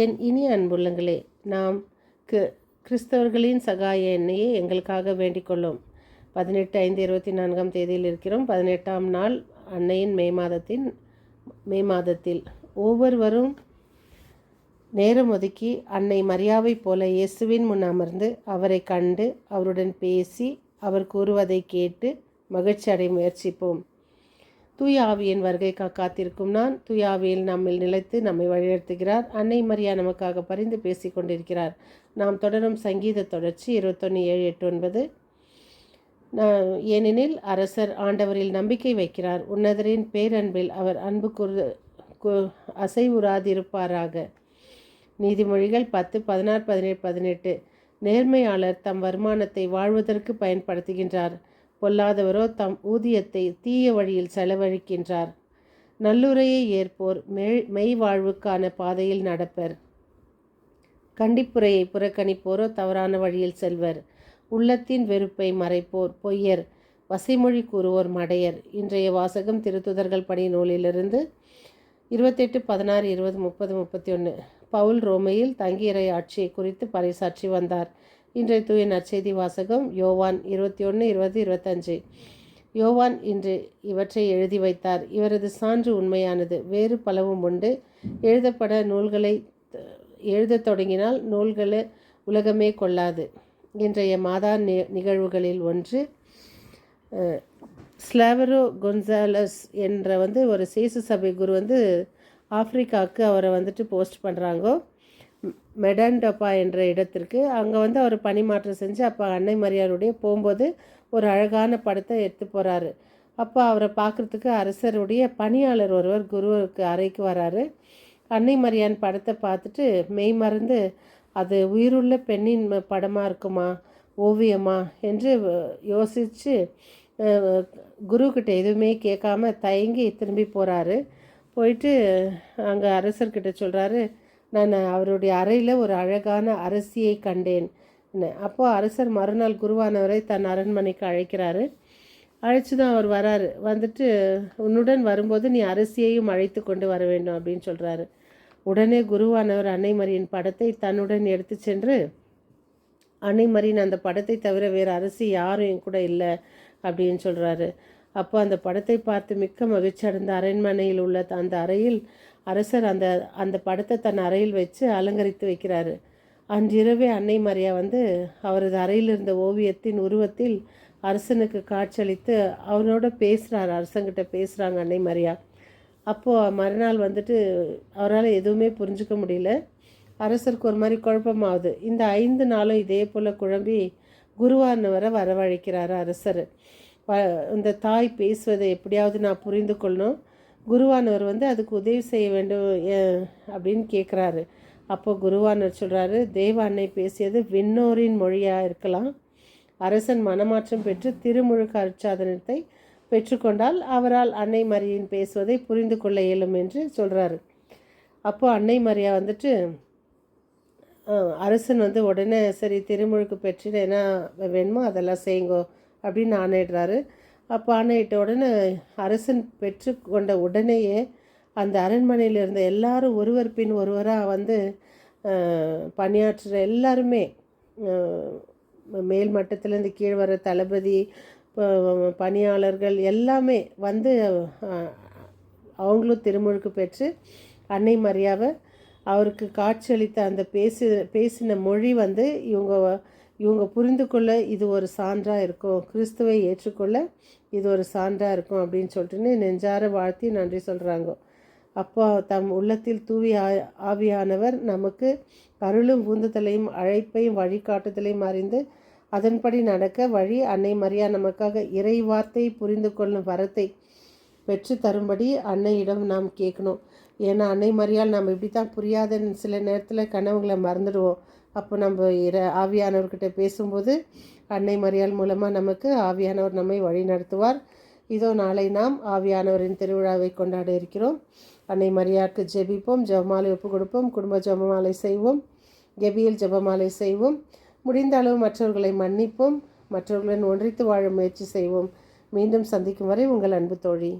என் இனிய அன்புள்ளங்களே நாம் கிறிஸ்தவர்களின் சகாய எண்ணெயை எங்களுக்காக வேண்டிக் கொள்ளும். பதினெட்டு ஐந்து இருபத்தி நான்காம் தேதியில் இருக்கிறோம். பதினெட்டாம் நாள் அன்னையின் மே மாதத்தின் மே மாதத்தில். ஒவ்வொருவரும் நேரம் ஒதுக்கி அன்னை மரியாவைப் போல இயேசுவின் முன் அமர்ந்து அவரை கண்டு அவருடன் பேசி அவர் கூறுவதை கேட்டு மகிழ்ச்சி அடைய முயற்சிப்போம். தூயாவியின் வருகை காத்திருக்கும் நான் தூயாவியில் நம்மில் நிலைத்து நம்மை வழிநடத்துகிறார். அன்னை மரியா நமக்காக பரிந்து பேசி கொண்டிருக்கிறார். நாம் தொடரும் சங்கீத தொடர்ச்சி இருபத்தொன்று ஏழு எட்டு ஒன்பது. ஏனெனில் அரசர் ஆண்டவரில் நம்பிக்கை வைக்கிறார். உன்னதரின் பேரன்பில் அவர் அன்பு குறு அசைவுறாதிருப்பாராக. நீதிமொழிகள் பத்து பதினாறு பதினேழு பதினெட்டு. நேர்மையாளர் தம் வருமானத்தை வாழ்வதற்கு பயன்படுத்துகின்றார். பொல்லாதவரோ தம் ஊதியத்தை தீய வழியில் செலவழிக்கின்றார். நல்லுரையை ஏற்போர் மெய் மெய்வாழ்வுக்கான பாதையில் நடப்பர். கண்டிப்புரையை புறக்கணிப்போரோ தவறான வழியில் செல்வர். உள்ளத்தின் வெறுப்பை மறைப்போர் பொய்யர். வசைமொழி கூறுவோர் மடையர். இன்றைய வாசகம் திருத்துதர்கள் பணி நூலிலிருந்து இருபத்தெட்டு பதினாறு இருபது முப்பது முப்பத்தி ஒன்று பவுல் ரோமையில் தங்கியிறை ஆட்சியை குறித்து பறைசாற்றி வந்தார். இன்றைய தூய நற்செய்தி வாசகம் யோவான் இருபத்தி ஒன்று இருபது இருபத்தஞ்சு. யோவான் இன்று இவற்றை எழுதி வைத்தார். இவரது சான்று உண்மையானது. வேறு பலவும் உண்டு. எழுதப்பட நூல்களை எழுதத் தொடங்கினால் நூல்களை உலகமே கொள்ளாது. இன்றைய மாதா நிகழ்வுகளில் ஒன்று ஸ்லாவரோ கொன்சாலஸ் என்ற வந்து ஒரு சேசு சபை குரு வந்து ஆப்பிரிக்காவுக்கு அவரை வந்துட்டு போஸ்ட் பண்ணுறாங்கோ மெடான்டப்பா என்ற இடத்திற்கு. அங்கே வந்து அவர் பணிமாற்றம் செஞ்சு அப்போ அன்னை மரியாருடைய போகும்போது ஒரு அழகான படத்தை எடுத்து போகிறாரு அப்போ அவரை பார்க்குறதுக்கு அரசருடைய பணியாளர் ஒருவர் குருவருக்கு அறைக்கு வராரு. அன்னை மரியான் படத்தை பார்த்துட்டு மெய் மறந்து அது உயிருள்ள பெண்ணின் படமாக இருக்குமா? ஓவியமா? என்று யோசித்து குருக்கிட்ட எதுவுமே கேட்காம தயங்கி திரும்பி போகிறாரு போயிட்டு அங்கே அரசர்கிட்ட சொல்கிறாரு நான் அவருடைய அறையில் ஒரு அழகான அரசியை கண்டேன். அப்போது அரசர் மறுநாள் குருவானவரை தன் அரண்மனைக்கு அழைக்கிறாரு. அழைச்சி தான் அவர் வராரு. வந்துட்டு உன்னுடன் வரும்போது நீ அரசியையும் அழைத்து கொண்டு வர வேண்டும் அப்படின்னு சொல்கிறாரு உடனே குருவானவர் அன்னைமரியின் படத்தை தன்னுடன் எடுத்து சென்று அன்னைமரியின் அந்த படத்தை தவிர வேறு அரசி யாரும் என் கூட இல்லை அப்படின்னு சொல்கிறாரு அப்போ அந்த படத்தை பார்த்து மிக்க மகிழ்ச்சி அடைந்த அரண்மனையில் உள்ள அந்த அறையில் அரசர் அந்த அந்த படத்தை தன் அறையில் வச்சு அலங்கரித்து வைக்கிறாரு. அன்றிரவே அன்னை மரியா வந்து அவரது அறையில் இருந்த ஓவியத்தின் உருவத்தில் அரசனுக்கு காட்சியளித்து அவனோட பேசுகிறார் அரசங்கிட்ட பேசுகிறாங்க அன்னை மரியா. அப்போது மறுநாள் வந்துட்டு அவரால் எதுவுமே புரிஞ்சுக்க முடியல. அரசருக்கு ஒரு மாதிரி குழப்பமாகுது. இந்த ஐந்து நாளும் இதே போல் குழம்பி குருவானவரை வரவழைக்கிறார் அரசர். இந்த தாய் பேசுவதை எப்படியாவது நான் புரிந்து கொள்ளணும். குருவானவர் வந்து அதுக்கு உதவி செய்ய வேண்டும் அப்படின்னு கேட்குறாரு அப்போ குருவானவர் சொல்கிறாரு தேவ அன்னை பேசியது விண்ணோரின் மொழியாக இருக்கலாம். அரசன் மனமாற்றம் பெற்று திருமுழுக்கு அருட்சாதனத்தை பெற்றுக்கொண்டால் அவரால் அன்னை மரியின் பேசுவதை புரிந்து கொள்ள இயலும் என்று சொல்கிறாரு அப்போது அன்னை மரியா வந்துட்டு அரசன் வந்து உடனே சரி திருமுழுக்கு பெற்று என்ன வேணுமோ அதெல்லாம் செய்யுங்கோ அப்படின்னு ஆணையிடுறாரு. அப்போ ஆணையிட்ட உடனே அரசன் பெற்று கொண்ட உடனேயே அந்த அரண்மனையில் இருந்த எல்லாரும் ஒருவர் பின் ஒருவராக வந்து பணியாற்றுற எல்லாருமே மேல் மட்டத்திலேருந்து கீழ் வர தளபதி பணியாளர்கள் எல்லாமே வந்து அவங்களும் திருமுழுக்கு பெற்று அன்னை மரியாவை அவருக்கு காட்சியளித்த அந்த பேசு பேசின மொழி வந்து இவங்க இவங்க புரிந்து கொள்ள இது ஒரு சான்றாக இருக்கும். கிறிஸ்துவை ஏற்றுக்கொள்ள இது ஒரு சான்றாக இருக்கும் அப்படின்னு சொல்லிட்டுன்னு நெஞ்சார வாழ்த்தி நன்றி சொல்கிறாங்க அப்போ தம் உள்ளத்தில் தூவி ஆவியானவர் நமக்கு அருளும் பூந்துதலையும் அழைப்பையும் வழிகாட்டுதலையும் அறிந்து அதன்படி நடக்க வழி அன்னை மரியா நமக்காக இறை வார்த்தை புரிந்து கொள்ளும் வரத்தை பெற்று தரும்படி அன்னையிடம் நாம் கேட்கணும். ஏன்னா அன்னை மரியால் நம்ம இப்படி தான் புரியாத சில நேரத்தில் கனவுகளை மறந்துடுவோம். அப்போ நம்ம இர ஆவியானவர்கிட்ட பேசும்போது அன்னை மரியாள் மூலமாக நமக்கு ஆவியானவர் நம்மை வழி நடத்துவார். இதோ நாளை நாம் ஆவியானவரின் திருவிழாவை கொண்டாட இருக்கிறோம். அன்னை மரியாவுக்கு ஜெபிப்போம் ஜபமாலை ஒப்பு கொடுப்போம் குடும்ப ஜபமாலை செய்வோம் கெபியில் ஜபமாலை செய்வோம். முடிந்த அளவு மற்றவர்களை மன்னிப்போம் மற்றவர்களுடன் ஒன்றித்து வாழ முயற்சி செய்வோம். மீண்டும் சந்திக்கும் வரை உங்கள் அன்பு தோழி.